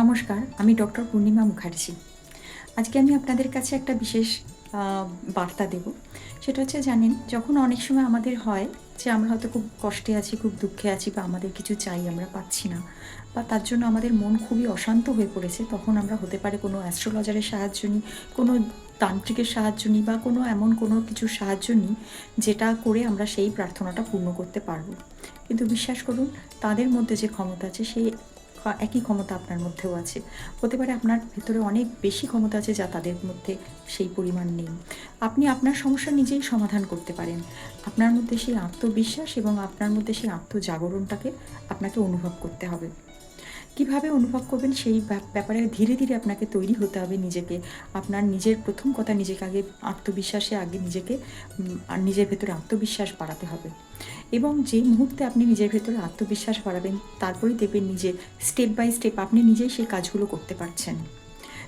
নমস্কার, আমি ডক্টর পূর্ণিমা মুখার্জি। আজকে আমি আপনাদের কাছে একটা বিশেষ বার্তা দেব। সেটা হচ্ছে জানেন, যখন অনেক সময় আমাদের হয় যে আমরা হয়তো খুব কষ্টে আছি, খুব দুঃখে আছি বা আমাদের কিছু চাই আমরা পাচ্ছি না বা তার জন্য আমাদের মন খুবই অশান্ত হয়ে পড়েছে, তখন আমরা হতে পারে কোনো অ্যাস্ট্রোলজারের সাহায্য নিই, কোনো তান্ত্রিকের সাহায্য নিই বা কোনো এমন কোনো কিছু সাহায্য নিই যেটা করে আমরা সেই প্রার্থনাটা পূর্ণ করতে পারব। কিন্তু বিশ্বাস করুন, তাদের মধ্যে যে ক্ষমতা আছে সেই একই ক্ষমতা আপনার মধ্যেও আছে। হতে পারে আপনার ভেতরে অনেক বেশি ক্ষমতা আছে যা তাদের মধ্যে সেই পরিমাণ নেই। আপনি আপনার সমস্যা নিজেই সমাধান করতে পারেন। আপনার মধ্যে সেই আত্মবিশ্বাস এবং আপনার মধ্যে সেই আত্মজাগরণটাকে আপনাকে অনুভব করতে হবে। কীভাবে অনুভব করবেন সেই ব্যাপারে ধীরে ধীরে আপনাকে তৈরি হতে হবে নিজেকে। আপনার নিজের প্রথম কথা নিজেকে আগে আত্মবিশ্বাসে আগে নিজেকে নিজের ভেতরে আত্মবিশ্বাস বাড়াতে হবে। এবং যে মুহূর্তে আপনি নিজের ভেতরে আত্মবিশ্বাস বাড়াবেন, তারপরেই দেখবেন নিজে, স্টেপ বাই স্টেপ আপনি নিজেই সেই কাজগুলো করতে পারছেন।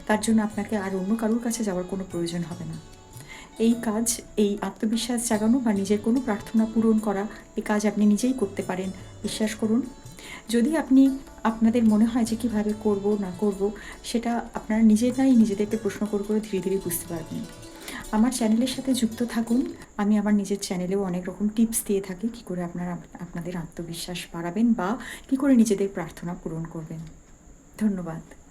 তার জন্য আপনাকে আর অন্য কারোর কাছে যাওয়ার কোনো প্রয়োজন হবে না। এই কাজ, এই আত্মবিশ্বাস জাগানো বা নিজের কোনো প্রার্থনা পূরণ করা এই কাজ আপনি নিজেই করতে পারেন। বিশ্বাস করুন, যদি আপনি, আপনাদের মনে হয় যে কীভাবে করব, না করব, সেটা আপনারা নিজেরাই নিজেদেরকে প্রশ্ন করে করে ধীরে ধীরে বুঝতে পারবেন। আমার চ্যানেলের সাথে যুক্ত থাকুন। আমি আমার নিজের চ্যানেলেও অনেক রকম টিপস দিয়ে থাকি, কী করে আপনারা আপনাদের আত্মবিশ্বাস বাড়াবেন বা কী করে নিজেদের প্রার্থনা পূরণ করবেন। ধন্যবাদ।